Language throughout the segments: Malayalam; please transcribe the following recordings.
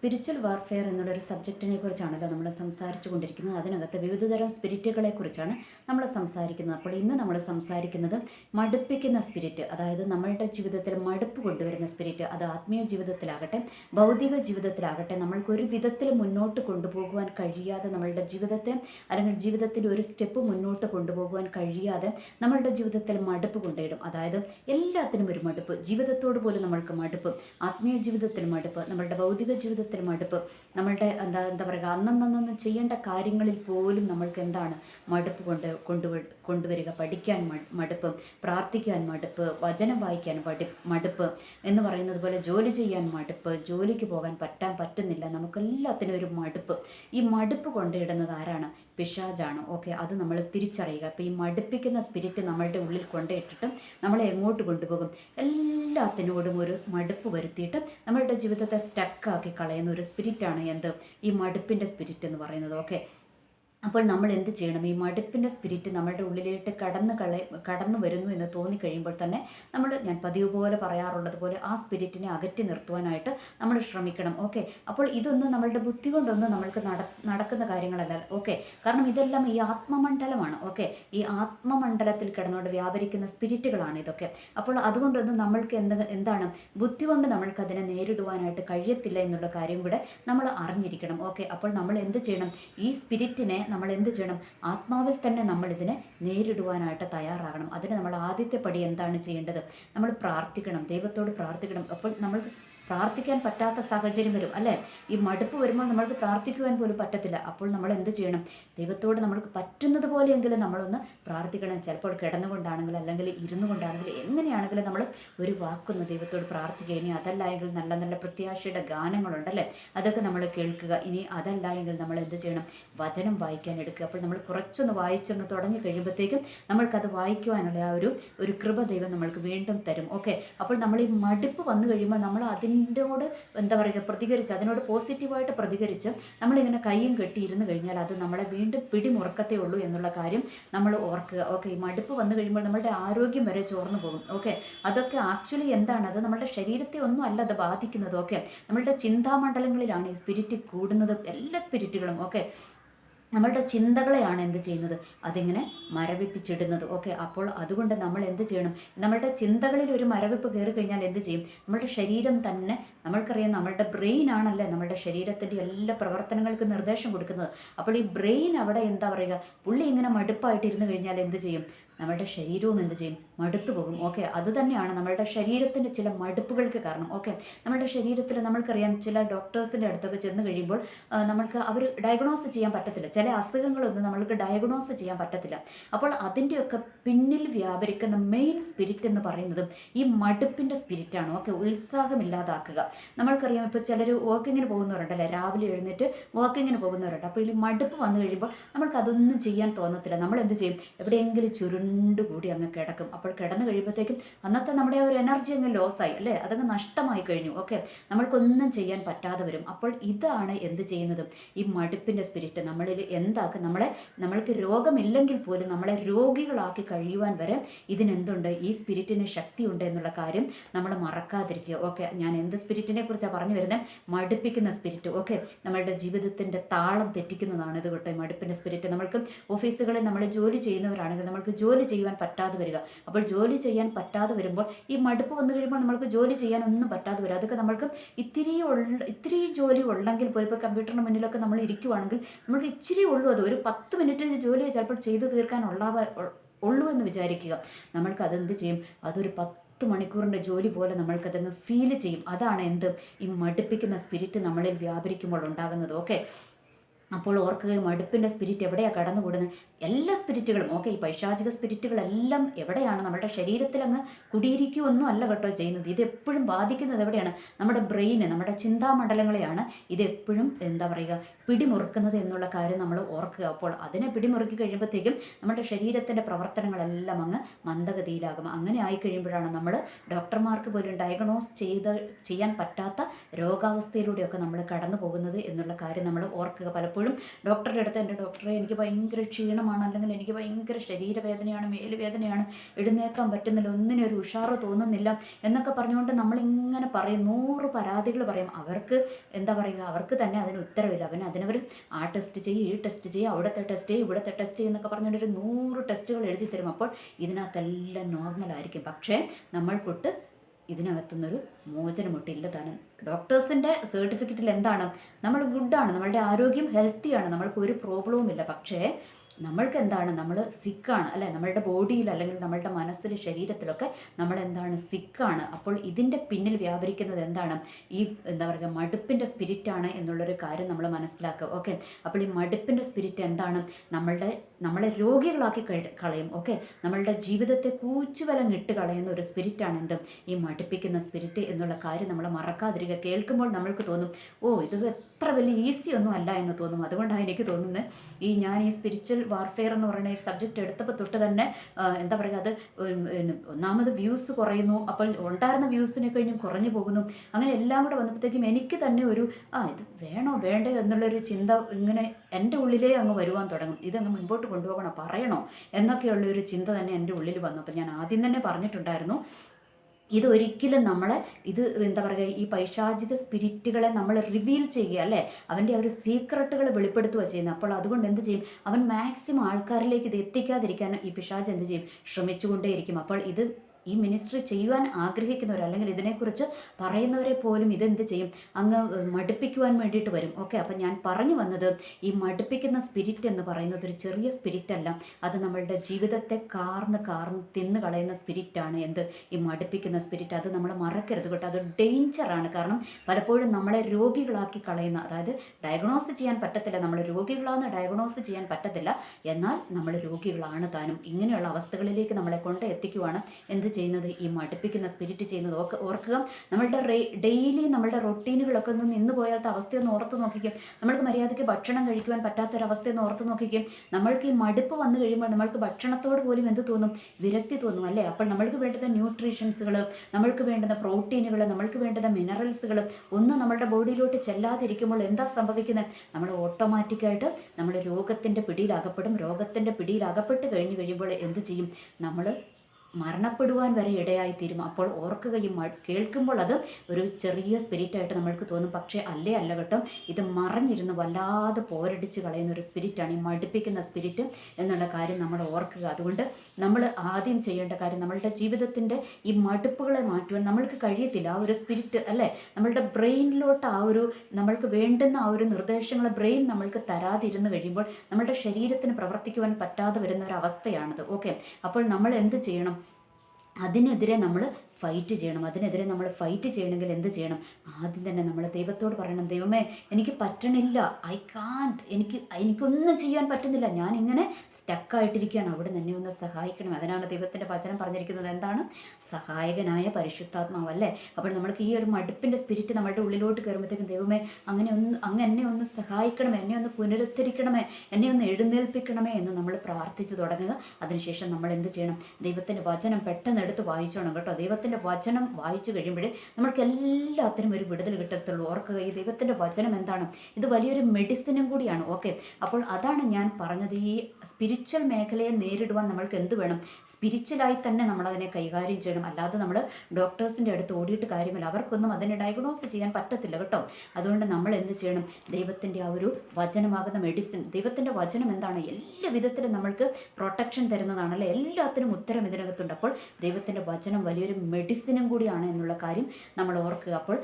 സ്പിരിച്വൽ വാർഫെയർ എന്നുള്ളൊരു സബ്ജക്റ്റിനെ കുറിച്ചാണല്ലോ നമ്മൾ സംസാരിച്ചു കൊണ്ടിരിക്കുന്നത് അതിനകത്ത് വിവിധതരം സ്പിരിറ്റുകളെ കുറിച്ചാണ് നമ്മൾ സംസാരിക്കുന്നത്. അപ്പോൾ ഇന്ന് നമ്മൾ സംസാരിക്കുന്നത് മടുപ്പിക്കുന്ന സ്പിരിറ്റ് അതായത് നമ്മളുടെ ജീവിതത്തിൽ മടുപ്പ് കൊണ്ടുവരുന്ന സ്പിരിറ്റ് അത് ആത്മീയ ജീവിതത്തിലാകട്ടെ ഭൗതിക ജീവിതത്തിലാകട്ടെ നമ്മൾക്ക് ഒരു വിധത്തിൽ മുന്നോട്ട് കൊണ്ടുപോകുവാൻ കഴിയാതെ നമ്മളുടെ ജീവിതത്തെ അല്ലെങ്കിൽ ജീവിതത്തിൽ ഒരു സ്റ്റെപ്പ് മുന്നോട്ട് കൊണ്ടുപോകുവാൻ കഴിയാതെ നമ്മളുടെ ജീവിതത്തിൽ മടുപ്പ് കൊണ്ടുവരും. അതായത് എല്ലാത്തിനും ഒരു മടുപ്പ്. ജീവിതത്തോട് പോലും നമ്മൾക്ക് മടുപ്പ്. ആത്മീയ ജീവിതത്തിൽ മടുപ്പ്. നമ്മളുടെ ഭൗതിക ജീവിതത്തിൽ മടുപ്പ്. നമ്മളുടെ എന്താ എന്താ പറയുക അന്നന്നന്ന് ചെയ്യേണ്ട കാര്യങ്ങളിൽ പോലും നമ്മൾക്ക് എന്താണ് മടുപ്പ് കൊണ്ട് കൊണ്ടുവ കൊണ്ടുവരിക പഠിക്കാൻ മടുപ്പ് പ്രാർത്ഥിക്കാൻ മടുപ്പ് വചനം വായിക്കാൻ മടി മടുപ്പ് എന്ന് പറയുന്നത് പോലെ ജോലി ചെയ്യാൻ മടുപ്പ് ജോലിക്ക് പോകാൻ പറ്റാൻ പറ്റുന്നില്ല. നമുക്കെല്ലാത്തിനും ഒരു മടുപ്പ്. ഈ മടുപ്പ് കൊണ്ടിടുന്നത് ആരാണ്? പിശാജാണ്. ഓക്കെ അത് നമ്മൾ തിരിച്ചറിയുക. അപ്പോൾ ഈ മടുപ്പിക്കുന്ന സ്പിരിറ്റ് നമ്മളുടെ ഉള്ളിൽ കൊണ്ടിട്ടിട്ട് നമ്മളെ എങ്ങോട്ട് കൊണ്ടുപോകും? എല്ലാത്തിനോടും ഒരു മടുപ്പ് വരുത്തിയിട്ട് നമ്മളുടെ ജീവിതത്തെ സ്റ്റക്കാക്കി കളയുന്ന ഒരു സ്പിരിറ്റാണ് എന്ത്? ഈ മടുപ്പിന്റെ സ്പിരിറ്റ് എന്ന് പറയുന്നത്. ഓക്കെ അപ്പോൾ നമ്മൾ എന്ത് ചെയ്യണം? ഈ മടുപ്പിന്റെ സ്പിരിറ്റ് നമ്മളുടെ ഉള്ളിലേട്ട് കടന്നു കള കടന്നു വരുന്നു എന്ന് തോന്നി കഴിയുമ്പോൾ തന്നെ നമ്മൾ ഞാൻ പതിവ് പോലെ പറയാറുള്ളത് പോലെ ആ സ്പിരിറ്റിനെ അകറ്റി നിർത്തുവാനായിട്ട് നമ്മൾ ശ്രമിക്കണം. ഓക്കെ അപ്പോൾ ഇതൊന്നും നമ്മളുടെ ബുദ്ധി കൊണ്ടൊന്നും നമ്മൾക്ക് നടക്കുന്ന കാര്യങ്ങളല്ല. ഓക്കെ കാരണം ഇതെല്ലാം ഈ ആത്മമണ്ഡലമാണ്. ഓക്കെ ഈ ആത്മമണ്ഡലത്തിൽ കിടന്നുകൊണ്ട് വ്യാപരിക്കുന്ന സ്പിരിറ്റുകളാണ് ഇതൊക്കെ. അപ്പോൾ അതുകൊണ്ടൊന്നും നമ്മൾക്ക് എന്ത് എന്താണ്? ബുദ്ധി കൊണ്ട് നമ്മൾക്ക് അതിനെ നേരിടുവാനായിട്ട് കഴിയത്തില്ല എന്നുള്ള കാര്യം കൂടെ നമ്മൾ അറിഞ്ഞിരിക്കണം. ഓക്കെ അപ്പോൾ നമ്മൾ എന്ത് ചെയ്യണം? ഈ സ്പിരിറ്റിനെ നമ്മൾ എന്ത് ചെയ്യണം? ആത്മാവിൽ തന്നെ നമ്മൾ ഇതിനെ നേരിടുവാനായിട്ട് തയ്യാറാകണം. അതിന് നമ്മൾ ആദ്യത്തെ പടി എന്താണ് ചെയ്യേണ്ടത്? നമ്മൾ പ്രാർത്ഥിക്കണം. ദൈവത്തോട് പ്രാർത്ഥിക്കണം. അപ്പോൾ നമ്മൾക്ക് പ്രാർത്ഥിക്കാൻ പറ്റാത്ത സാഹചര്യം വരും അല്ലേ? ഈ മടുപ്പ് വരുമ്പോൾ നമ്മൾക്ക് പ്രാർത്ഥിക്കുവാൻ പോലും പറ്റത്തില്ല. അപ്പോൾ നമ്മൾ എന്ത് ചെയ്യണം? ദൈവത്തോട് നമ്മൾക്ക് പറ്റുന്നത് പോലെയെങ്കിലും നമ്മളൊന്ന് പ്രാർത്ഥിക്കണം. ചിലപ്പോൾ കിടന്നുകൊണ്ടാണെങ്കിലും അല്ലെങ്കിൽ ഇരുന്നു കൊണ്ടാണെങ്കിലും എങ്ങനെയാണെങ്കിലും നമ്മൾ ഒരു വാക്കൊന്ന് ദൈവത്തോട് പ്രാർത്ഥിക്കുക. ഇനി അതല്ല എങ്കിൽ നല്ല നല്ല പ്രത്യാശയുടെ ഗാനങ്ങളുണ്ടല്ലേ അതൊക്കെ നമ്മൾ കേൾക്കുക. ഇനി അതല്ല എങ്കിൽ നമ്മൾ എന്ത് ചെയ്യണം? വചനം വായിക്കാൻ എടുക്കുക. അപ്പോൾ നമ്മൾ കുറച്ചൊന്ന് വായിച്ചൊന്ന് തുടങ്ങി കഴിയുമ്പോഴത്തേക്കും നമ്മൾക്കത് വായിക്കുവാനുള്ള ആ ഒരു ഒരു കൃപ ദൈവം നമ്മൾക്ക് വീണ്ടും തരും. ഓക്കെ? അപ്പോൾ നമ്മൾ ഈ മടുപ്പ് വന്നു കഴിയുമ്പോൾ നമ്മൾ അതിനോട് എന്താ പറയുക പ്രതികരിച്ച് അതിനോട് പോസിറ്റീവായിട്ട് പ്രതികരിച്ച് നമ്മളിങ്ങനെ കൈയും കെട്ടി ഇരുന്ന് കഴിഞ്ഞാൽ അത് നമ്മളെ വീണ്ടും പിടിമുറക്കത്തേ ഉള്ളൂ എന്നുള്ള കാര്യം നമ്മൾ ഓർക്കുക. ഓക്കെ മടുപ്പ് വന്നു കഴിയുമ്പോൾ നമ്മളുടെ ആരോഗ്യം വരെ ചോർന്നു പോകും. ഓക്കെ അതൊക്കെ ആക്ച്വലി എന്താണ്? അത് നമ്മുടെ ശരീരത്തെ ഒന്നും അല്ല അത് ബാധിക്കുന്നത്. ഓക്കെ നമ്മളുടെ ചിന്താമണ്ഡലങ്ങളിലാണ് ഈ സ്പിരിറ്റ് കൂടുന്നത്. എല്ലാ സ്പിരിറ്റുകളും ഓക്കെ. നമ്മളുടെ ചിന്തകളെയാണ് എന്ത് ചെയ്യുന്നത്? അതിങ്ങനെ മരവിപ്പിച്ചിടുന്നത്. ഓക്കെ അപ്പോൾ അതുകൊണ്ട് നമ്മൾ എന്ത് ചെയ്യണം? നമ്മളുടെ ചിന്തകളിൽ ഒരു മരവിപ്പ് കയറി കഴിഞ്ഞാൽ എന്ത് ചെയ്യും? നമ്മളുടെ ശരീരം തന്നെ നമ്മൾക്കറിയാം നമ്മളുടെ ബ്രെയിൻ ആണല്ലേ നമ്മളുടെ ശരീരത്തിന്റെ എല്ലാ പ്രവർത്തനങ്ങൾക്ക് നിർദ്ദേശം കൊടുക്കുന്നത്. അപ്പോൾ ഈ ബ്രെയിൻ അവിടെ എന്താ പറയുക? പുള്ളി ഇങ്ങനെ മടുപ്പായിട്ടിരുന്നു കഴിഞ്ഞാൽ എന്ത് ചെയ്യും? നമ്മളുടെ ശരീരവും എന്ത് ചെയ്യും? മടുത്തു പോകും. ഓക്കെ അത് തന്നെയാണ് നമ്മളുടെ ശരീരത്തിന്റെ ചില മടുപ്പുകൾക്ക് കാരണം. ഓക്കെ നമ്മളുടെ ശരീരത്തിൽ നമ്മൾക്കറിയാം ചില ഡോക്ടേഴ്സിന്റെ അടുത്തൊക്കെ ചെന്ന് കഴിയുമ്പോൾ നമ്മൾക്ക് അവർ ഡയഗ്നോസ് ചെയ്യാൻ പറ്റത്തില്ല. ചില അസുഖങ്ങളൊന്നും നമ്മൾക്ക് ഡയഗ്നോസ് ചെയ്യാൻ പറ്റത്തില്ല. അപ്പോൾ അതിന്റെയൊക്കെ പിന്നിൽ വ്യാപരിക്കുന്ന മെയിൻ സ്പിരിറ്റ് എന്ന് പറയുന്നത് ഈ മടുപ്പിന്റെ സ്പിരിറ്റാണ് ഓക്കെ ഉത്സാഹമില്ലാതാക്കുക. നമ്മൾക്കറിയാം ഇപ്പോൾ ചിലർ വാക്കിങ്ങിന് പോകുന്നവരുണ്ടല്ലേ രാവിലെ എഴുന്നേറ്റ് വാക്കിങ്ങിന് പോകുന്നവരുണ്ട്. അപ്പോൾ ഈ മടുപ്പ് വന്നു കഴിയുമ്പോൾ നമ്മൾക്ക് അതൊന്നും ചെയ്യാൻ തോന്നത്തില്ല. നമ്മൾ എന്ത് ചെയ്യും? എവിടെയെങ്കിലും ചുരുണ്ട് കൂടി അങ്ങ് കിടക്കും. അപ്പോൾ കിടന്നു കഴിയുമ്പോഴത്തേക്കും അന്നത്തെ നമ്മുടെ ഒരു എനർജി അങ്ങ് ലോസായി അല്ലേ? അതങ്ങ് നഷ്ടമായി കഴിഞ്ഞു ഓക്കെ നമ്മൾക്കൊന്നും ചെയ്യാൻ പറ്റാതെ വരും. അപ്പോൾ ഇതാണ് എന്ത് ചെയ്യുന്നത്? ഈ മടുപ്പിന്റെ സ്പിരിറ്റ് നമ്മളിൽ എന്താക്കും? നമ്മളെ നമ്മൾക്ക് രോഗമില്ലെങ്കിൽ പോലും നമ്മളെ രോഗികളാക്കി കഴിയുവാൻ വരെ ഇതിനെന്തുണ്ട്? ഈ സ്പിരിറ്റിന് ശക്തിയുണ്ട് എന്നുള്ള കാര്യം നമ്മൾ മറക്കാതിരിക്കുക ഓക്കെ ഞാൻ എന്ത് സ്പിരിറ്റിനെ കുറിച്ചാണ് പറഞ്ഞു വരുന്നത് മടുപ്പിക്കുന്ന സ്പിരിറ്റ് ഓക്കെ നമ്മളുടെ ജീവിതത്തിന്റെ താളം തെറ്റിക്കുന്നതാണ് ഇത് കേട്ടോ മടുപ്പിന്റെ സ്പിരിറ്റ് നമ്മൾക്ക് ഓഫീസുകളിൽ നമ്മൾ ജോലി ചെയ്യുന്നവരാണെങ്കിൽ നമ്മൾക്ക് ജോലി ചെയ്യുവാൻ പറ്റാതെ വരിക. അപ്പോൾ ജോലി ചെയ്യാൻ പറ്റാതെ വരുമ്പോൾ ഈ മടുപ്പ് വന്നു കഴിയുമ്പോൾ നമ്മൾക്ക് ജോലി ചെയ്യാൻ ഒന്നും പറ്റാതെ വരും. അതൊക്കെ നമ്മൾക്ക് ഇത്തിരി ഇത്തിരി ജോലി ഉള്ളെങ്കിൽ പോലും ഇപ്പോൾ കമ്പ്യൂട്ടറിന് മുന്നിലൊക്കെ നമ്മൾ ഇരിക്കുവാണെങ്കിൽ നമ്മൾക്ക് ഇച്ചിരി ഉള്ളൂ അത്. ഒരു പത്ത് മിനിറ്റ് ജോലി ചിലപ്പോൾ ചെയ്തു ഉള്ളവ ഉള്ളൂ എന്ന് വിചാരിക്കുക. നമ്മൾക്ക് അതെന്ത് ചെയ്യും? അതൊരു പത്ത് മണിക്കൂറിന്റെ ജോലി പോലെ നമ്മൾക്കതങ്ങ് ഫീൽ ചെയ്യും. അതാണ് എന്ത്? ഈ മടുപ്പിക്കുന്ന സ്പിരിറ്റ് നമ്മളിൽ വ്യാപരിക്കുമ്പോൾ ഉണ്ടാകുന്നത്. ഓക്കെ? അപ്പോൾ ഓർക്കുക മടുപ്പിന്റെ സ്പിരിറ്റ് എവിടെയാണ് കടന്നുകൂടുന്നത്? എല്ലാ സ്പിരിറ്റുകളും ഓക്കെ ഈ പൈശാചിക സ്പിരിറ്റുകളെല്ലാം എവിടെയാണ് നമ്മുടെ ശരീരത്തിൽ അങ്ങ് കുടിയിരിക്കുമൊന്നും അല്ല കേട്ടോ ചെയ്യുന്നത്. ഇത് എപ്പോഴും ബാധിക്കുന്നത് എവിടെയാണ്? നമ്മുടെ ബ്രെയിന് നമ്മുടെ ചിന്താമണ്ഡലങ്ങളെയാണ്. ഇത് എപ്പോഴും എന്താ പറയുക പിടിമുറുക്കുന്നത് എന്നുള്ള കാര്യം നമ്മൾ ഓർക്കുക. അപ്പോൾ അതിനെ പിടിമുറുക്കി കഴിയുമ്പോഴത്തേക്കും നമ്മുടെ ശരീരത്തിന്റെ പ്രവർത്തനങ്ങളെല്ലാം അങ്ങ് മന്ദഗതിയിലാകും. അങ്ങനെ ആയി കഴിയുമ്പോഴാണ് നമ്മൾ ഡോക്ടർമാർക്ക് പോലും ഡയഗ്നോസ് ചെയ്ത് ചെയ്യാൻ പറ്റാത്ത രോഗാവസ്ഥയിലൂടെയൊക്കെ നമ്മൾ കടന്നു പോകുന്നത് എന്നുള്ള കാര്യം നമ്മൾ ഓർക്കുക. പലപ്പോഴും പലപ്പോഴും ഡോക്ടറുടെ അടുത്ത് എന്റെ ഡോക്ടറെ എനിക്ക് ഭയങ്കര ക്ഷീണമാണ് അല്ലെങ്കിൽ എനിക്ക് ഭയങ്കര ശരീരവേദനയാണ് മേലുവേദനയാണ് എഴുന്നേക്കാൻ പറ്റുന്നില്ല ഒന്നിനും ഒരു ഉഷാറ് തോന്നുന്നില്ല എന്നൊക്കെ പറഞ്ഞുകൊണ്ട് നമ്മളിങ്ങനെ പറയും. നൂറ് പരാതികൾ പറയും. അവർക്ക് എന്താ പറയുക? അവർക്ക് തന്നെ അതിന് ഉത്തരവില്ല. അവൻ അതിനവർ ആ ടെസ്റ്റ് ചെയ്യും ഈ ടെസ്റ്റ് ചെയ്യും അവിടുത്തെ ടെസ്റ്റ് ചെയ്യും ഇവിടുത്തെ ടെസ്റ്റ് ചെയ്യും എന്നൊക്കെ പറഞ്ഞുകൊണ്ട് ഒരു നൂറ് ടെസ്റ്റുകൾ എഴുതി തരും. അപ്പോൾ ഇതിനകത്തെല്ലാം നോർമലായിരിക്കും പക്ഷേ നമ്മൾക്കൊട്ട് ഇതിനകത്തുനിന്നൊരു മോചനമുട്ടില്ല താനും. ഡോക്ടേഴ്സിന്റെ സർട്ടിഫിക്കറ്റിൽ എന്താണ്? നമ്മൾ ഗുഡാണ് നമ്മളുടെ ആരോഗ്യം ഹെൽത്തിയാണ് നമ്മൾക്ക് ഒരു പ്രോബ്ലവും ഇല്ല പക്ഷേ നമ്മൾക്ക് എന്താണ്? നമ്മൾ സിക്കാണ് അല്ലെ? നമ്മളുടെ ബോഡിയിൽ അല്ലെങ്കിൽ നമ്മളുടെ മനസ്സിൽ ശരീരത്തിലൊക്കെ നമ്മൾ എന്താണ്? സിക്കാണ്. അപ്പോൾ ഇതിന്റെ പിന്നിൽ വ്യാപരിക്കുന്നത് എന്താണ്? ഈ എന്താ പറയുക മടുപ്പിന്റെ സ്പിരിറ്റാണ് എന്നുള്ളൊരു കാര്യം നമ്മൾ മനസ്സിലാക്കുക. ഓക്കെ? അപ്പോൾ ഈ മടുപ്പിന്റെ സ്പിരിറ്റ് എന്താണ്? നമ്മളുടെ നമ്മളെ രോഗികളാക്കി കളയും. ഓക്കെ നമ്മളുടെ ജീവിതത്തെ കൂച്ചുവലം ഇട്ട് കളയുന്ന ഒരു സ്പിരിറ്റാണ് എന്ത്? ഈ മടുപ്പിക്കുന്ന സ്പിരിറ്റ് എന്നുള്ള കാര്യം നമ്മൾ മറക്കാതിരിക്കുക. കേൾക്കുമ്പോൾ നമ്മൾക്ക് തോന്നും ഓ ഇത് എത്ര വലിയ ഈസി ഒന്നും അല്ല എന്ന് തോന്നും. അതുകൊണ്ടാണ് എനിക്ക് തോന്നുന്നത് ഈ ഞാൻ ഈ സ്പിരിച്വൽ വാർഫെയർ എന്ന് പറയുന്ന ഈ സബ്ജക്റ്റ് എടുത്തപ്പോൾ തൊട്ട് തന്നെ എന്താ പറയുക അത് ഒന്നാമത് വ്യൂസ് കുറയുന്നു. അപ്പോൾ ഉണ്ടായിരുന്ന വ്യൂസിനെ കഴിഞ്ഞും കുറഞ്ഞു പോകുന്നു. അങ്ങനെ എല്ലാം കൂടെ വന്നപ്പോഴത്തേക്കും എനിക്ക് തന്നെ ഒരു ആ ഇത് വേണോ വേണ്ടയോ എന്നുള്ളൊരു ചിന്ത ഇങ്ങനെ എന്റെ ഉള്ളിലേ അങ്ങ് വരുവാൻ തുടങ്ങും. ഇതങ്ങ് മുൻപോട്ട് കൊണ്ടുപോകണോ പറയണോ? എന്നൊക്കെയുള്ള ഒരു ചിന്ത തന്നെ എന്റെ ഉള്ളിൽ വന്നു. അപ്പം ഞാൻ ആദ്യം തന്നെ പറഞ്ഞിട്ടുണ്ടായിരുന്നു ഇതൊരിക്കലും നമ്മളെ ഇത് എന്താ പറയുക ഈ പൈശാചിക സ്പിരിറ്റുകളെ നമ്മൾ റിവീൽ ചെയ്യുക അല്ലേ? അവന്റെ ഒരു സീക്രട്ടുകൾ വെളിപ്പെടുത്തുക ചെയ്യുന്നത്. അപ്പോൾ അതുകൊണ്ട് എന്ത് ചെയ്യും? അവൻ മാക്സിമം ആൾക്കാരിലേക്ക് ഇത് എത്തിക്കാതിരിക്കാൻ ഈ പിശാജ് എന്ത് ചെയ്യും? ശ്രമിച്ചുകൊണ്ടേയിരിക്കും. അപ്പോൾ ഇത് ഈ മിനിസ്ട്രി ചെയ്യുവാൻ ആഗ്രഹിക്കുന്നവർ അല്ലെങ്കിൽ ഇതിനെക്കുറിച്ച് പറയുന്നവരെ പോലും ഇതെന്ത് ചെയ്യും? അങ്ങ് മടുപ്പിക്കുവാൻ വേണ്ടിയിട്ട് വരും. ഓക്കെ അപ്പം ഞാൻ പറഞ്ഞു വന്നത് ഈ മടുപ്പിക്കുന്ന സ്പിരിറ്റ് എന്ന് പറയുന്നത് ഒരു ചെറിയ സ്പിരിറ്റ് അല്ല. അത് നമ്മളുടെ ജീവിതത്തെ കാർന്ന് കാർന്ന് തിന്ന് കളയുന്ന സ്പിരിറ്റാണ് എന്ത്? ഈ മടുപ്പിക്കുന്ന സ്പിരിറ്റ് അത് നമ്മൾ മറക്കരുത് കേട്ടോ. അത് ഡേഞ്ചറാണ് കാരണം പലപ്പോഴും നമ്മളെ രോഗികളാക്കി കളയുന്ന അതായത് ഡയഗ്നോസ് ചെയ്യാൻ പറ്റത്തില്ല. നമ്മൾ രോഗികളാണെന്ന് ഡയഗ്നോസ് ചെയ്യാൻ പറ്റത്തില്ല. എന്നാൽ നമ്മൾ രോഗികളാണ് താനും. ഇങ്ങനെയുള്ള അവസ്ഥകളിലേക്ക് നമ്മളെ കൊണ്ട് എത്തിക്കുവാണ് എന്ത് ചെയ്യുന്നത് ഈ മടുപ്പിക്കുന്ന സ്പിരിറ്റ് ചെയ്യുന്നത് ഓർക്ക് ഓർക്കുക. നമ്മളുടെ ഡെയിലി നമ്മളുടെ റൊട്ടീനുകളൊക്കെ ഒന്ന് നിന്ന് പോയാലത്തെ അവസ്ഥയൊന്ന് ഓർത്ത് നോക്കിക്കും. നമ്മൾക്ക് മര്യാദയ്ക്ക് ഭക്ഷണം കഴിക്കുവാൻ പറ്റാത്തൊരവസ്ഥയൊന്ന് ഓർത്ത് നോക്കിക്കും. നമ്മൾക്ക് ഈ മടുപ്പ് വന്നു കഴിയുമ്പോൾ നമ്മൾക്ക് ഭക്ഷണത്തോട് പോലും എന്ത് തോന്നും? വിരക്തി തോന്നും അല്ലേ? അപ്പോൾ നമ്മൾക്ക് വേണ്ടുന്ന ന്യൂട്രീഷൻസുകൾ നമ്മൾക്ക് വേണ്ടുന്ന പ്രോട്ടീനുകൾ നമ്മൾക്ക് വേണ്ടുന്ന മിനറൽസുകൾ ഒന്നും നമ്മളുടെ ബോഡിയിലോട്ട് ചെല്ലാതിരിക്കുമ്പോൾ എന്താ സംഭവിക്കുന്നത് നമ്മൾ ഓട്ടോമാറ്റിക്കായിട്ട് നമ്മൾ രോഗത്തിന്റെ പിടിയിലകപ്പെടും രോഗത്തിന്റെ പിടിയിലകപ്പെട്ട് കഴിഞ്ഞ് കഴിയുമ്പോൾ എന്ത് ചെയ്യും? നമ്മൾ മരണപ്പെടുവാൻ വരെ ഇടയായിത്തീരും. അപ്പോൾ ഓർക്കുകയും കേൾക്കുമ്പോൾ അത് ഒരു ചെറിയ സ്പിരിറ്റായിട്ട് നമ്മൾക്ക് തോന്നും. പക്ഷേ അല്ലേ അല്ല കേട്ടോ? ഇത് മറഞ്ഞിരുന്ന് വല്ലാതെ പോരടിച്ച് കളയുന്ന ഒരു സ്പിരിറ്റാണ് ഈ മടുപ്പിക്കുന്ന സ്പിരിറ്റ് എന്നുള്ള കാര്യം നമ്മൾ ഓർക്കുക. അതുകൊണ്ട് നമ്മൾ ആദ്യം ചെയ്യേണ്ട കാര്യം നമ്മളുടെ ജീവിതത്തിന്റെ ഈ മടുപ്പുകളെ മാറ്റുവാൻ നമ്മൾക്ക് കഴിയത്തില്ല. ആ ഒരു സ്പിരിറ്റ് അല്ലേ? നമ്മളുടെ ബ്രെയിനിലോട്ട് ആ ഒരു നമ്മൾക്ക് വേണ്ടുന്ന ആ ഒരു നിർദ്ദേശങ്ങൾ ബ്രെയിൻ നമ്മൾക്ക് തരാതിരുന്ന് കഴിയുമ്പോൾ നമ്മളുടെ ശരീരത്തിന് പ്രവർത്തിക്കുവാൻ പറ്റാതെ വരുന്ന ഒരു അവസ്ഥയാണിത്. ഓക്കെ? അപ്പോൾ നമ്മൾ എന്ത് ചെയ്യണം? അതിനെതിരെ നമ്മൾ ഫൈറ്റ് ചെയ്യണം. അതിനെതിരെ നമ്മൾ ഫൈറ്റ് ചെയ്യണമെങ്കിൽ എന്ത് ചെയ്യണം? ആദ്യം തന്നെ നമ്മൾ ദൈവത്തോട് പറയണം ദൈവമേ എനിക്ക് പറ്റണില്ല. ഐ കാൻഡ് എനിക്ക് എനിക്കൊന്നും ചെയ്യാൻ പറ്റുന്നില്ല. ഞാൻ ഇങ്ങനെ സ്റ്റക്കായിട്ടിരിക്കുകയാണ് അവിടെ നിന്നെ ഒന്ന് സഹായിക്കണം അതിനാണ് ദൈവത്തിന്റെ വചനം പറഞ്ഞിരിക്കുന്നത്. എന്താണ്? സഹായകനായ പരിശുദ്ധാത്മാവ് അല്ലേ അപ്പോൾ നമ്മൾക്ക് ഈ ഒരു മടുപ്പിന്റെ സ്പിരിറ്റ് നമ്മളുടെ ഉള്ളിലോട്ട് കയറുമ്പോഴത്തേക്കും ദൈവമേ അങ്ങനെ ഒന്ന് അങ്ങ് എന്നെ ഒന്ന് സഹായിക്കണമേ. എന്നെ ഒന്ന് പുനരുദ്ധരിക്കണമേ. എന്നെ ഒന്ന് എഴുന്നേൽപ്പിക്കണമേ. എന്ന് നമ്മൾ പ്രാർത്ഥിച്ചു തുടങ്ങുക. അതിനുശേഷം നമ്മൾ എന്ത് ചെയ്യണം? ദൈവത്തിന്റെ വചനം പെട്ടെന്ന് എടുത്ത് വായിച്ചോണം കേട്ടോ. ദൈവത്തിന്റെ വചനം വായിച്ചു കഴിയുമ്പോഴേ നമ്മൾക്ക് എല്ലാത്തിനും ഒരു വിടുതൽ കിട്ടത്തുള്ളൂ. ഓർക്കുക ഈ ദൈവത്തിന്റെ വചനം എന്താണ്? ഇത് വലിയൊരു മെഡിസിനും കൂടിയാണ്. ഓക്കെ അപ്പോൾ അതാണ് ഞാൻ പറഞ്ഞത്. ഈ സ്പിരിച്വൽ മേഖലയെ നേരിടുവാൻ നമ്മൾക്ക് എന്ത് വേണം? സ്പിരിച്വലായി തന്നെ നമ്മളതിനെ കൈകാര്യം ചെയ്യണം. അല്ലാതെ നമ്മൾ ഡോക്ടേഴ്സിന്റെ അടുത്ത് ഓടിയിട്ട് കാര്യമില്ല. അവർക്കൊന്നും അതിനെ ഡയഗ്നോസ് ചെയ്യാൻ പറ്റത്തില്ല കേട്ടോ. അതുകൊണ്ട് നമ്മൾ എന്ത് ചെയ്യണം? ദൈവത്തിന്റെ ആ ഒരു വചനമാകുന്ന മെഡിസിൻ ദൈവത്തിന്റെ വചനം എന്താണ്? എല്ലാ വിധത്തിലും നമ്മൾക്ക് പ്രൊട്ടക്ഷൻ തരുന്നതാണല്ലേ? എല്ലാത്തിനും ഉത്തരം ഇതിനകത്തുണ്ട്. അപ്പോൾ ദൈവത്തിന്റെ വചനം വലിയൊരു മെഡിസിനും കൂടിയാണ് എന്നുള്ള കാര്യം നമ്മൾ ഓർക്കുക. അപ്പോൾ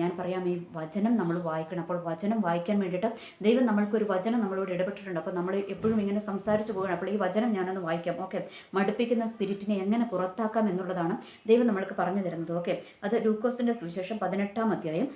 ഞാൻ പറയാം ഈ വചനം നമ്മൾ വായിക്കണം. അപ്പോൾ വചനം വായിക്കാൻ വേണ്ടിയിട്ട് ദൈവം നമ്മൾക്കൊരു വചനം നമ്മളോട് ഇടപെട്ടിട്ടുണ്ട്. അപ്പോൾ നമ്മൾ എപ്പോഴും ഇങ്ങനെ സംസാരിച്ച് പോകണം അപ്പോൾ ഈ വചനം ഞാനൊന്ന് വായിക്കാം. ഓക്കെ. മടുപ്പിക്കുന്ന സ്പിരിറ്റിനെ എങ്ങനെ പുറത്താക്കാം എന്നുള്ളതാണ് ദൈവം നമ്മൾക്ക് പറഞ്ഞു തരുന്നത്. ഓക്കെ. അത് ലൂക്കോസിന്റെ സുവിശേഷം പതിനെട്ടാം അധ്യായം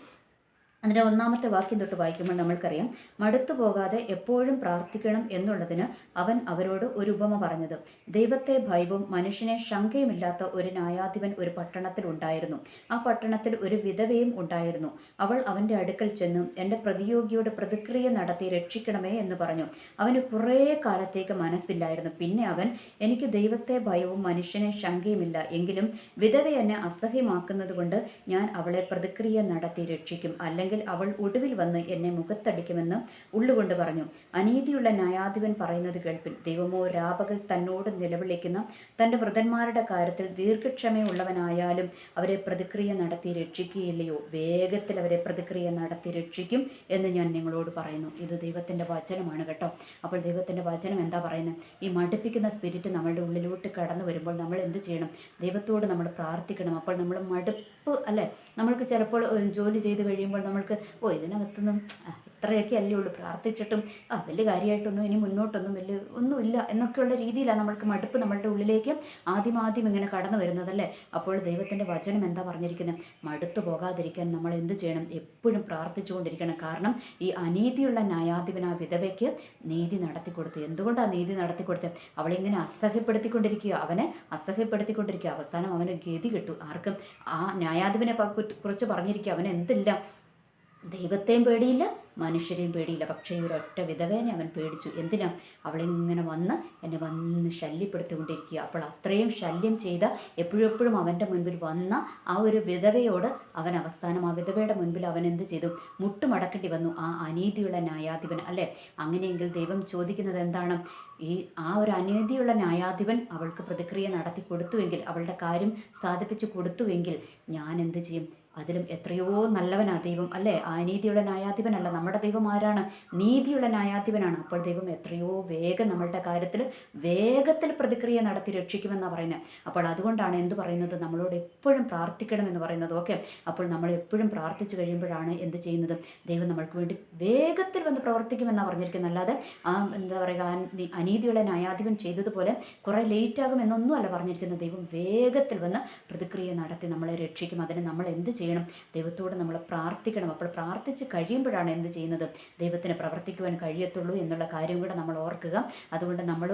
അതിന്റെ ഒന്നാമത്തെ വാക്യം തൊട്ട് വായിക്കുമ്പോൾ നമ്മൾക്കറിയാം മടുത്തു പോകാതെ എപ്പോഴും പ്രാർത്ഥിക്കണം എന്നുള്ളതിന് അവൻ അവരോട് ഒരു ഉപമ പറഞ്ഞത്. ദൈവത്തെ ഭയവും മനുഷ്യനെ ശങ്കയുമില്ലാത്ത ഒരു ന്യായാധിപൻ ഒരു പട്ടണത്തിൽ ഉണ്ടായിരുന്നു. ആ പട്ടണത്തിൽ ഒരു വിധവയും ഉണ്ടായിരുന്നു. അവൾ അവന്റെ അടുക്കൽ ചെന്നു എന്റെ പ്രതിയോഗിയോട് പ്രതിക്രിയ നടത്തി രക്ഷിക്കണമേ എന്ന് പറഞ്ഞു. അവന് കുറേ കാലത്തേക്ക് മനസ്സില്ലായിരുന്നു. പിന്നെ അവൻ എനിക്ക് ദൈവത്തെ ഭയവും മനുഷ്യനെ ശങ്കയുമില്ല. എങ്കിലും വിധവ എന്നെ അസഹ്യമാക്കുന്നത് കൊണ്ട് ഞാൻ അവളെ പ്രതിക്രിയ നടത്തി രക്ഷിക്കും. അല്ലെങ്കിൽ അല്ലെങ്കിൽ അവൾ ഒടുവിൽ വന്ന് എന്നെ മുഖത്തടിക്കുമെന്ന് ഉള്ളുകൊണ്ട് പറഞ്ഞു. അനീതിയുള്ള ന്യായാധിപൻ പറയുന്നത് കേൾപ്പിൻ. ദൈവമോ രാപകൽ തന്നോട് നിലവിളിക്കുന്ന തന്റെ വൃതന്മാരുടെ കാര്യത്തിൽ ദീർഘക്ഷമയുള്ളവനായാലും അവരെ പ്രതിക്രിയ നടത്തി രക്ഷിക്കുകയില്ലയോ? വേഗത്തിൽ അവരെ പ്രതിക്രിയ നടത്തി രക്ഷിക്കും എന്ന് ഞാൻ നിങ്ങളോട് പറയുന്നു. ഇത് ദൈവത്തിന്റെ വചനമാണ് കേട്ടോ. അപ്പോൾ ദൈവത്തിന്റെ വചനം എന്താ പറയുന്നത് ഈ മടുപ്പിക്കുന്ന സ്പിരിറ്റ് നമ്മളുടെ ഉള്ളിലോട്ട് കടന്നു വരുമ്പോൾ നമ്മൾ എന്ത് ചെയ്യണം? ദൈവത്തോട് നമ്മൾ പ്രാർത്ഥിക്കണം. അപ്പോൾ നമ്മൾ മടുപ്പ് അല്ലേ? നമ്മൾക്ക് ചിലപ്പോൾ ജോലി ചെയ്ത് കഴിയുമ്പോൾ നമ്മൾക്ക് ഓ ഇതിനകത്തുനിന്നും ഇത്രയൊക്കെ അല്ലേ ഉള്ളൂ പ്രാർത്ഥിച്ചിട്ടും ആ വലിയ കാര്യമായിട്ടൊന്നും ഇനി മുന്നോട്ടൊന്നും വലിയ ഒന്നുമില്ല എന്നൊക്കെയുള്ള രീതിയിലാണ് നമ്മൾക്ക് മടുപ്പ് നമ്മളുടെ ഉള്ളിലേക്ക് ആദ്യം ആദ്യം ഇങ്ങനെ കടന്നു വരുന്നതല്ലേ അപ്പോൾ ദൈവത്തിന്റെ വചനം എന്താ പറഞ്ഞിരിക്കുന്നത്? മടുത്തു പോകാതിരിക്കാൻ നമ്മൾ എന്ത് ചെയ്യണം? എപ്പോഴും പ്രാർത്ഥിച്ചുകൊണ്ടിരിക്കണം. കാരണം ഈ അനീതിയുള്ള ന്യായാധിപന ആ വിധവയ്ക്ക് നീതി നടത്തി കൊടുത്തു എന്തുകൊണ്ടാണ് നീതി നടത്തി കൊടുത്തത് അവളിങ്ങനെ അസഹ്യപ്പെടുത്തിക്കൊണ്ടിരിക്കുക അവനെ അസഹ്യപ്പെടുത്തിക്കൊണ്ടിരിക്കുക. അവസാനം അവന് ഗതി കിട്ടു. ആർക്കും ആ ന്യായാധിപനെ കുറിച്ച് പറഞ്ഞിരിക്കുക. അവൻ എന്തില്ല ദൈവത്തെയും പേടിയില്ല മനുഷ്യരെയും പേടിയില്ല. പക്ഷേ ഒരു ഒരൊറ്റ വിധവേനെ അവൻ പേടിച്ചു. എന്തിനാ? അവളിങ്ങനെ വന്ന് എന്നെ വന്ന് ശല്യപ്പെടുത്തിക്കൊണ്ടിരിക്കുക. അപ്പോൾ അത്രയും ശല്യം ചെയ്ത എപ്പോഴെപ്പോഴും എപ്പോഴും അവന്റെ മുൻപിൽ വന്ന ആ ഒരു വിധവയോട് അവൻ അവസാനം ആ വിധവയുടെ മുൻപിൽ അവൻ എന്ത് ചെയ്തു? മുട്ടുമടക്കേണ്ടി വന്നു. ആ അനീതിയുള്ള ന്യായാധിപൻ അല്ലേ? അങ്ങനെയെങ്കിൽ ദൈവം ചോദിക്കുന്നത് എന്താണ്? ഈ ആ ഒരു അനീതിയുള്ള ന്യായാധിപൻ അവൾക്ക് പ്രതിക്രിയ നടത്തി കൊടുത്തുവെങ്കിൽ അവളുടെ കാര്യം സാധിപ്പിച്ചു കൊടുത്തുവെങ്കിൽ ഞാൻ എന്ത് ചെയ്യും? അതിലും എത്രയോ നല്ലവനാ ദൈവം അല്ലേ? അനീതിയുടെ ന്യായാധിപനല്ല. നമ്മുടെ ദൈവം ആരാണ്? നീതിയുള്ള ന്യായാധിപനാണ്. അപ്പോൾ ദൈവം എത്രയോ വേഗം നമ്മളുടെ കാര്യത്തിൽ വേഗത്തിൽ പ്രതിക്രിയ നടത്തി രക്ഷിക്കുമെന്നാണ് പറയുന്നത്. അപ്പോൾ അതുകൊണ്ടാണ് എന്ത് പറയുന്നത്? നമ്മളോട് എപ്പോഴും പ്രാർത്ഥിക്കണം എന്ന് പറയുന്നത്. ഓക്കെ? അപ്പോൾ നമ്മൾ എപ്പോഴും പ്രാർത്ഥിച്ചു കഴിയുമ്പോഴാണ് എന്ത് ചെയ്യുന്നത്? ദൈവം നമ്മൾക്ക് വേണ്ടി വേഗത്തിൽ വന്ന് പ്രവർത്തിക്കുമെന്നാണ് പറഞ്ഞിരിക്കുന്നത്. അല്ലാതെ ആ എന്താ പറയുക അനീതിയുള്ള ന്യായാധിപൻ ചെയ്തതുപോലെ കുറേ ലേറ്റ് ആകും എന്നൊന്നുമല്ല പറഞ്ഞിരിക്കുന്നത്. ദൈവം വേഗത്തിൽ വന്ന് പ്രതിക്രിയ നടത്തി നമ്മളെ രക്ഷിക്കും. അതിന് നമ്മൾ എന്ത് ചെയ്യണം. ദൈവത്തോട് നമ്മൾ പ്രാർത്ഥിക്കണം. അപ്പോൾ പ്രാർത്ഥിച്ച് കഴിയുമ്പോഴാണ് എന്ത് ചെയ്യുന്നത്? ദൈവത്തിന് പ്രവർത്തിക്കുവാൻ കഴിയത്തുള്ളൂ എന്നുള്ള കാര്യം കൂടെ നമ്മൾ ഓർക്കുക. അതുകൊണ്ട് നമ്മൾ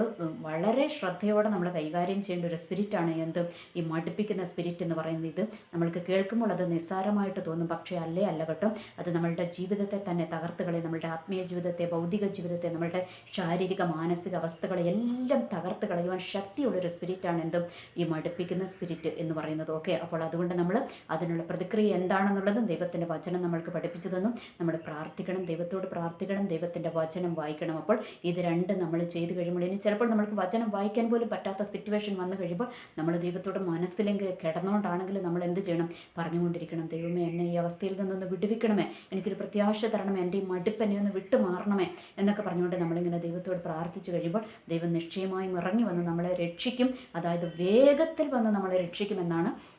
വളരെ ശ്രദ്ധയോടെ നമ്മൾ കൈകാര്യം ചെയ്യേണ്ട ഒരു സ്പിരിറ്റാണ് എന്ത്? ഈ മടുപ്പിക്കുന്ന സ്പിരിറ്റ് എന്ന് പറയുന്നത് ഇത്. നമ്മൾക്ക് കേൾക്കുമ്പോൾ അത് നിസ്സാരമായിട്ട് തോന്നും. പക്ഷേ അല്ലേ? അല്ല കേട്ടോ. അത് നമ്മളുടെ ജീവിതത്തെ തന്നെ തകർത്ത് കളയും. നമ്മളുടെ ആത്മീയ ജീവിതത്തെ ഭൗതിക ജീവിതത്തെ നമ്മളുടെ ശാരീരിക മാനസിക അവസ്ഥകളെ എല്ലാം തകർത്ത് കളയുവാൻ ശക്തിയുള്ളൊരു സ്പിരിറ്റാണ് എന്തും? ഈ മടുപ്പിക്കുന്ന സ്പിരിറ്റ് എന്ന് പറയുന്നത്. ഓക്കെ? അപ്പോൾ അതുകൊണ്ട് നമ്മൾ അതിനുള്ള പ്രതിക്രിയ എന്താണെന്നുള്ളതും ദൈവത്തിന്റെ വചനം നമ്മൾക്ക് പഠിപ്പിച്ചു തന്നു. നമ്മൾ പ്രാർത്ഥിക്കണം ദൈവത്തോട് പ്രാർത്ഥിക്കണം ദൈവത്തിന്റെ വചനം വായിക്കണം. അപ്പോൾ ഇത് രണ്ട് നമ്മൾ ചെയ്ത് കഴിയുമ്പോൾ ഇനി ചിലപ്പോൾ നമ്മൾക്ക് വചനം വായിക്കാൻ പോലും പറ്റാത്ത സിറ്റുവേഷൻ വന്നു കഴിയുമ്പോൾ നമ്മൾ ദൈവത്തോട് മനസ്സിലെങ്കിൽ കിടന്നുകൊണ്ടാണെങ്കിലും നമ്മൾ എന്ത് ചെയ്യണം? പറഞ്ഞുകൊണ്ടിരിക്കണം. ദൈവമേ എന്നെ ഈ അവസ്ഥയിൽ നിന്നൊന്ന് വിടുവിക്കണമേ. എനിക്കൊരു പ്രത്യാശ തരണമേ. എന്റെ ഈ മടുപ്പ് എന്നെ ഒന്ന് വിട്ടു മാറണമേ എന്നൊക്കെ പറഞ്ഞുകൊണ്ട് നമ്മളിങ്ങനെ ദൈവത്തോട് പ്രാർത്ഥിച്ചു കഴിയുമ്പോൾ ദൈവം നിശ്ചയമായും ഇറങ്ങി വന്ന് നമ്മളെ രക്ഷിക്കും. അതായത് വേഗത്തിൽ വന്ന് നമ്മളെ രക്ഷിക്കുമെന്നാണ്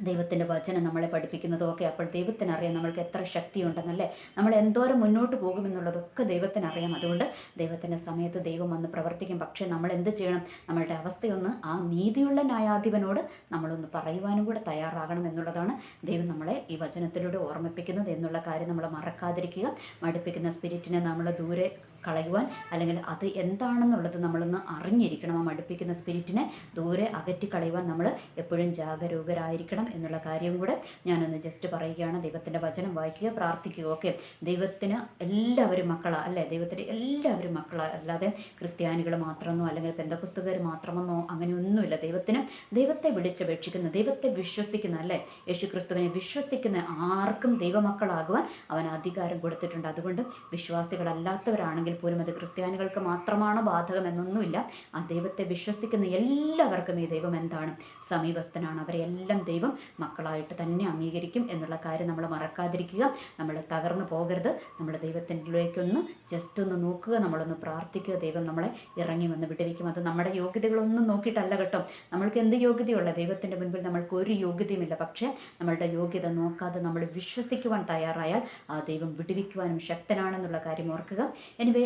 ദൈവത്തിന്റെ വചനം നമ്മളെ പഠിപ്പിക്കുന്നതൊക്കെ അപ്പോൾ ദൈവത്തിനറിയാം നമ്മൾക്ക് എത്ര ശക്തിയുണ്ടെന്നല്ലേ? നമ്മൾ എന്തോരം മുന്നോട്ട് പോകുമെന്നുള്ളതൊക്കെ ദൈവത്തിനറിയാം. അതുകൊണ്ട് ദൈവത്തിന്റെ സമയത്ത് ദൈവം വന്ന് പ്രവർത്തിക്കും. പക്ഷേ നമ്മൾ എന്ത് ചെയ്യണം? നമ്മളുടെ അവസ്ഥയൊന്ന് ആ നീതിയുള്ള ന്യായാധിപനോട് നമ്മളൊന്ന് പറയുവാനും കൂടെ തയ്യാറാകണം എന്നുള്ളതാണ് ദൈവം നമ്മളെ ഈ വചനത്തിലൂടെ ഓർമ്മിപ്പിക്കുന്നത് എന്നുള്ള കാര്യം നമ്മൾ മറക്കാതിരിക്കുക. മടുപ്പിക്കുന്ന സ്പിരിറ്റിനെ നമ്മൾ ദൂരെ കളയുവാൻ അല്ലെങ്കിൽ അത് എന്താണെന്നുള്ളത് നമ്മളൊന്ന് അറിഞ്ഞിരിക്കണം ആ മടുപ്പിക്കുന്ന സ്പിരിറ്റിനെ ദൂരെ അകറ്റി കളയുവാൻ നമ്മൾ എപ്പോഴും ജാഗരൂകരായിരിക്കണം എന്നുള്ള കാര്യം കൂടെ ഞാനൊന്ന് ജസ്റ്റ് പറയുകയാണ്. ദൈവത്തിന്റെ വചനം വായിക്കുക പ്രാർത്ഥിക്കുക ഓക്കെ ദൈവത്തിന് എല്ലാവരും മക്കളാണ് അല്ലേ? ദൈവത്തിന്റെ എല്ലാവരും മക്കളാണ് അല്ലാതെ ക്രിസ്ത്യാനികൾ മാത്രമെന്നോ അല്ലെങ്കിൽ പെന്തപുസ്തകർ മാത്രമെന്നോ അങ്ങനെയൊന്നുമില്ല. ദൈവത്തിന് ദൈവത്തെ വിളിച്ചപേക്ഷിക്കുന്ന ദൈവത്തെ വിശ്വസിക്കുന്ന അല്ലേ? യേശു ക്രിസ്തുവിനെ വിശ്വസിക്കുന്ന ആർക്കും ദൈവമക്കളാകുവാൻ അവൻ അധികാരം കൊടുത്തിട്ടുണ്ട്. അതുകൊണ്ട് വിശ്വാസികളല്ലാത്തവരാണെങ്കിൽ പോലും അത് ക്രിസ്ത്യാനികൾക്ക് മാത്രമാണ് ബാധകമെന്നൊന്നുമില്ല. ആ ദൈവത്തെ വിശ്വസിക്കുന്ന എല്ലാവർക്കും ഈ ദൈവം എന്താണ്? സമീപസ്ഥനാണ്. അവരെല്ലാം ദൈവം മക്കളായിട്ട് തന്നെ അംഗീകരിക്കും എന്നുള്ള കാര്യം നമ്മൾ മറക്കാതിരിക്കുക. നമ്മൾ തകർന്നു പോകരുത്. നമ്മൾ ദൈവത്തിന്റെലേക്കൊന്ന് ജസ്റ്റ് ഒന്ന് നോക്കുക. നമ്മളൊന്ന് പ്രാർത്ഥിക്കുക. ദൈവം നമ്മളെ ഇറങ്ങി വന്ന് വിടുവിക്കും. അത് നമ്മുടെ യോഗ്യതകളൊന്നും നോക്കിയിട്ടല്ല കേട്ടോ. നമ്മൾക്ക് എന്ത് യോഗ്യതയുള്ള? ദൈവത്തിന്റെ മുൻപിൽ നമ്മൾക്ക് ഒരു യോഗ്യതയുമില്ല. പക്ഷേ നമ്മളുടെ യോഗ്യത നോക്കാതെ നമ്മൾ വിശ്വസിക്കുവാൻ തയ്യാറായാൽ ആ ദൈവം വിടുവിക്കുവാനും ശക്തനാണെന്നുള്ള കാര്യം ഓർക്കുക. എനിവേ